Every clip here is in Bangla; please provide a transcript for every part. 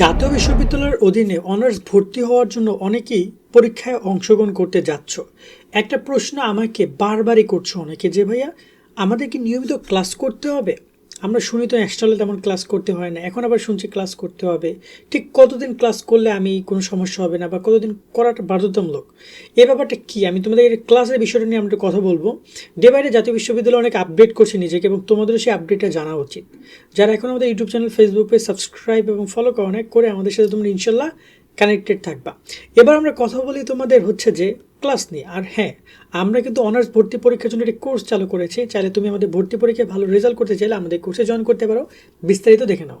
জাতীয় বিশ্ববিদ্যালয়ের অধীনে অনার্স ভর্তি হওয়ার জন্য অনেকেই পরীক্ষায় অংশগ্রহণ করতে যাচ্ছ। একটা প্রশ্ন আমাকে বারবারই করছ অনেকে যে, ভাইয়া আমাদেরকে নিয়মিত ক্লাস করতে হবে? আমরা শুনি তো এক্সট্রালে তেমন ক্লাস করতে হয় না। এখন আবার শুনছি ক্লাস করতে হবে। ঠিক কতদিন ক্লাস করলে আমি কোনো সমস্যা হবে না বা কতদিন করাটা বাধ্যতামূলক? এই ব্যাপারটা কি? আমি তোমাদের ক্লাসের বিষয়টা নিয়ে আমরা কথা বলব। ডে বাইরে জাতীয় বিশ্ববিদ্যালয় অনেক আপডেট করছে নিজেকে এবং তোমাদেরও সেই আপডেটটা জানা উচিত। যারা এখন আমাদের YouTube channel Facebook page subscribe এবং ফলো করো অনেক করে আমাদের সাথে তোমরা ইনশাল্লাহ কানেক্টেড থাকবা। এবার আমরা কথা বলি তোমাদের হচ্ছে যে ক্লাস নিয়ে। আর হ্যাঁ আমরা কিন্তু অনার্স ভর্তি পরীক্ষার জন্য একটি কোর্স চালু করেছি। চাইলে তুমি আমাদের ভর্তি পরীক্ষায় ভালো রেজাল্ট করতে চাইলে আমাদের কোর্সে জয়েন করতে পারো। বিস্তারিত দেখে নাও।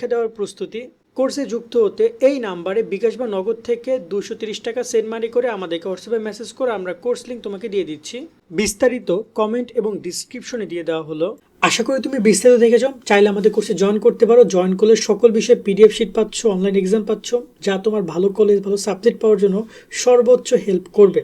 দেওয়ার প্রস্তুতি কোর্সে যুক্ত হতে এই নাম্বারে বিকাশ বা নগদ থেকে দুশো তিরিশ টাকা সেন্ড মানি করে আমাদেরকে হোয়াটসঅ্যাপে মেসেজ করে আমরা কোর্স লিঙ্ক তোমাকে দিয়ে দিচ্ছি। বিস্তারিত কমেন্ট এবং ডিসক্রিপশনে দিয়ে দেওয়া হলো। আশা করি তুমি বিস্তারিত দেখে যাও চাইলে আমাদের কোর্সে জয়েন করতে পারো। জয়েন করলে সকল বিষয়ে পিডিএফ শিট পাচ্ছ, অনলাইন এক্সাম পাচ্ছ, যা তোমার ভালো কলেজ, ভালো সাবজেক্ট পাওয়ার জন্য সর্বোচ্চ হেল্প করবে।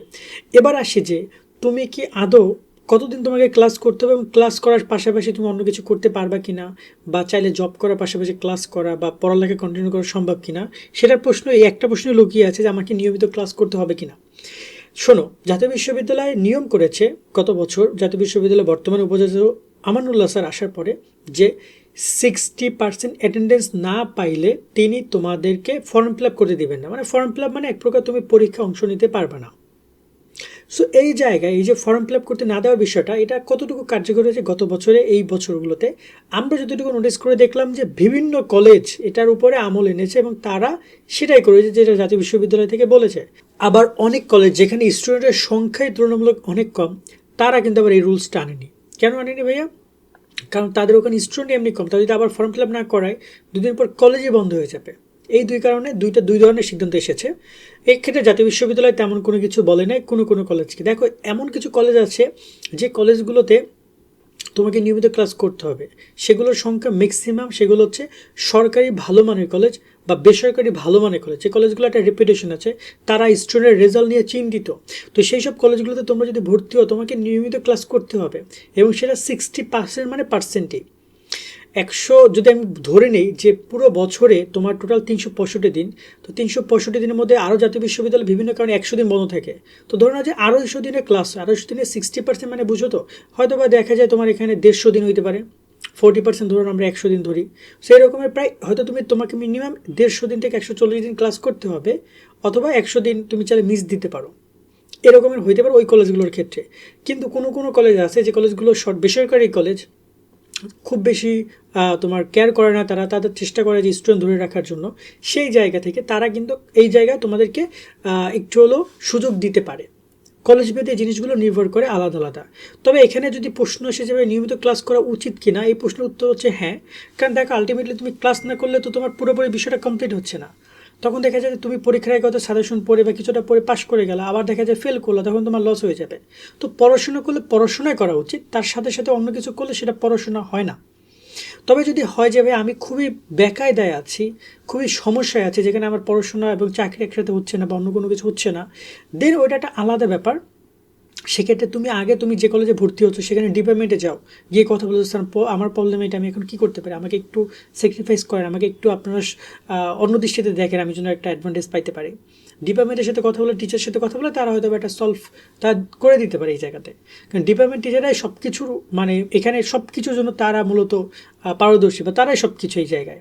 এবার আসি যে, তুমি কি আদৌ কতদিন তোমাকে ক্লাস করতে হবে এবং ক্লাস করার পাশাপাশি তুমি অন্য কিছু করতে পারবা কি না বা চাইলে জব করার পাশাপাশি ক্লাস করা বা পড়ালেখা কন্টিনিউ করা সম্ভব কি না সেটার প্রশ্ন, এই একটা প্রশ্ন লুকিয়ে আছে যে আমাকে নিয়মিত ক্লাস করতে হবে কি না শোনো, জাতীয় বিশ্ববিদ্যালয় নিয়ম করেছে গত বছর, জাতীয় বিশ্ববিদ্যালয় বর্তমানে উপাচার্য আমানুল্লাহ স্যার আসার পরে যে সিক্সটি পার্সেন্ট অ্যাটেন্ডেন্স না পাইলে তিনি তোমাদেরকে ফর্ম ফিল আপ করতে দেবেন না। মানে ফর্ম ফিল আপ মানে এক প্রকার তুমি পরীক্ষা অংশ নিতে পারবে না। সো এই জায়গায়, এই যে ফর্ম ফিল আপ করতে না দেওয়ার বিষয়টা, এটা কতটুকু কার্যকর হয়েছে গত বছরে, এই বছরগুলোতে? আমরা যতটুকু নোটিস করে দেখলাম যে বিভিন্ন কলেজ এটার উপরে আমল এনেছে এবং তারা সেটাই করেছে যেটা জাতীয় বিশ্ববিদ্যালয় থেকে বলেছে। আবার অনেক কলেজ যেখানে স্টুডেন্টের সংখ্যাই তুলনামূলক অনেক কম, তারা কিন্তু আবার এই রুলসটা আনেনি। কেন আনেনি ভাইয়া? কারণ তাদের ওখানে স্টুডেন্ট এমনি কম। তারা যদি আবার ফর্ম ফিল আপ না করায়, দুদিন পর কলেজই বন্ধ হয়ে যাবে। এই দুই কারণে দুইটা দুই ধরনের সিদ্ধান্ত এসেছে। এই ক্ষেত্রে জাতীয় বিশ্ববিদ্যালয় তেমন কোনো কিছু বলে নাই, কোনো কোনো কলেজকে দেখো, এমন কিছু কলেজ আছে যে কলেজগুলোতে তোমাকে নিয়মিত ক্লাস করতে হবে। সেগুলোর সংখ্যা ম্যাক্সিমাম সেগুলো হচ্ছে সরকারি ভালো মানের কলেজ বা বেসরকারি ভালো মানের কলেজ যে কলেজগুলো একটা রেপুটেশন আছে, তারা স্টুডেন্টের রেজাল্ট নিয়ে চিন্তিত। তো সেই সব কলেজগুলোতে তোমরা যদি ভর্তি হও, তোমাকে নিয়মিত ক্লাস করতে হবে এবং সেটা সিক্সটি পার্সেন্ট মানে পার্সেন্টেই একশো, যদি আমি ধরে নেই যে পুরো বছরে তোমার টোটাল তিনশো পঁয়ষট্টি দিন, তো তিনশো পঁয়ষট্টি দিনের মধ্যে আরও জাতীয় বিশ্ববিদ্যালয় বিভিন্ন কারণে একশো দিন বন্ধ থাকে। তো ধরো না যে আড়াইশো দিনের ক্লাস আড়াইশো দিনে সিক্সটি পার্সেন্ট মানে বুঝো তো? হয়তো বা দেখা যায় তোমার এখানে দেড়শো দিন হইতে পারে ফোর্টি পার্সেন্ট ধরুন আমরা একশো দিন ধরি। সেই রকমের প্রায় হয়তো তুমি তোমাকে মিনিমাম দেড়শো দিন থেকে একশো চল্লিশ দিন ক্লাস করতে হবে, অথবা একশো দিন তুমি চাইলে মিস দিতে পারো। এরকমের হইতে পারে ওই কলেজগুলোর ক্ষেত্রে। কিন্তু কোনো কোনো কলেজ আছে যে কলেজগুলো শর্ট বেসরকারি কলেজ খুব বেশি তোমার কেয়ার করে না তারা, তাদের চেষ্টা করে যে স্টুডেন্ট ধরে রাখার জন্য। সেই জায়গা থেকে তারা কিন্তু এই জায়গায় তোমাদেরকে একটু হলেও সুযোগ দিতে পারে। কলেজ ভেদে জিনিসগুলো নির্ভর করে আলাদা আলাদা। তবে এখানে যদি প্রশ্ন এসে যাবে নিয়মিত ক্লাস করা উচিত কি না এই প্রশ্নের উত্তর হচ্ছে হ্যাঁ। কারণ দেখো আলটিমেটলি তুমি ক্লাস না করলে তো তোমার পুরোপুরি বিষয়টা কমপ্লিট হচ্ছে না। তখন দেখা যায় যে তুমি পরীক্ষায় কত সাজেশন পড়ে বা কিছুটা পড়ে পাশ করে গেলে, আবার দেখা যায় ফেল করল, তখন তোমার লস হয়ে যাবে। তো পড়াশোনা করলে পড়াশোনাই করা উচিত, তার সাথে সাথে অন্য কিছু করলে সেটা পড়াশোনা হয় না। তবে যদি হয় যাবে আমি খুবই বেকায়দায় আছি, খুবই সমস্যায় আছি, যেখানে আমার পড়াশোনা এবং চাকরি একসাথে হচ্ছে না বা অন্য কোনো কিছু হচ্ছে না দেন ওইটা একটা আলাদা ব্যাপার। সেক্ষেত্রে তুমি আগে তুমি যে কলেজে ভর্তি হচ্ছ, সেখানে ডিপার্টমেন্টে যাও, গিয়ে কথা বলতে স্যার আমার প্রবলেম এটা, আমি এখন কী করতে পারি? আমাকে একটু স্যাক্রিফাইস করেন, আমাকে একটু আপনারা অন্য দৃষ্টিতে দেখেন, আমি যেন একটা অ্যাডভান্টেজ পাইতে পারি। ডিপার্টমেন্টের সাথে কথা বলে টিচারের সাথে কথা বলে, তারা হয়তো একটা সলভ তা করে দিতে পারে এই জায়গাতে। কারণ ডিপার্টমেন্ট টিচারাই সব কিছুর মানে এখানে সব কিছুর জন্য তারা মূলত পারদর্শী বা তারাই সব কিছু এই জায়গায়।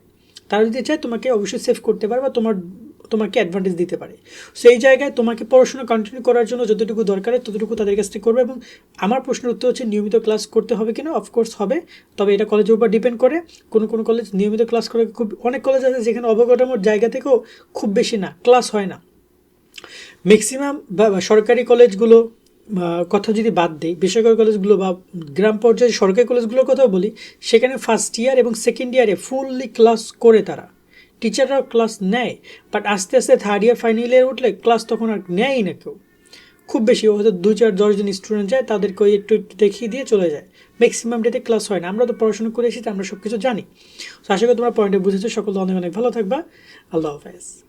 তারা যদি চায়, তোমাকে অবশ্যই সেভ করতে পারে বা তোমার তোমাকে অ্যাডভান্টেজ দিতে পারে। সেই জায়গায় তোমাকে পড়াশোনা কন্টিনিউ করার জন্য যতটুকু দরকার ততটুকু তাদের কাছ থেকে করবে এবং আমার প্রশ্নের উত্তর হচ্ছে নিয়মিত ক্লাস করতে হবে কিনা? অফকোর্স হবে। তবে এটা কলেজের উপর ডিপেন্ড করে। কোনো কোনো কলেজ নিয়মিত ক্লাস করে খুব, অনেক কলেজ আছে যেখানে অবকাঠামোর জায়গা থেকেও খুব বেশি না ক্লাস হয় না। ম্যাক্সিমাম সরকারি কলেজগুলো কথা যদি বাদ দিই, বেসরকারি কলেজগুলো বা গ্রাম পর্যায়ে সরকারি কলেজগুলোর কথা বলি, সেখানে ফার্স্ট ইয়ার এবং সেকেন্ড ইয়ারে ফুললি ক্লাস করে তারা। টিচাররাও ক্লাস নেয় বাট আস্তে আস্তে থার্ড ইয়ার ফাইনাল ইয়ার উঠলে ক্লাস তখন আর নেয়ই না কেউ। খুব বেশি হয়তো দু চার দশজন স্টুডেন্ট যায়, তাদেরকে ওই একটু একটু দেখিয়ে দিয়ে চলে যায়। ম্যাক্সিমাম ডেতে ক্লাস হয় না। আমরা তো পড়াশোনা করে এসেছি, আমরা সব কিছু জানি। তো আশা করি তোমার পয়েন্টে বুঝেছ। সকল অনেক অনেক ভালো থাকবা। আল্লাহ হাফেজ।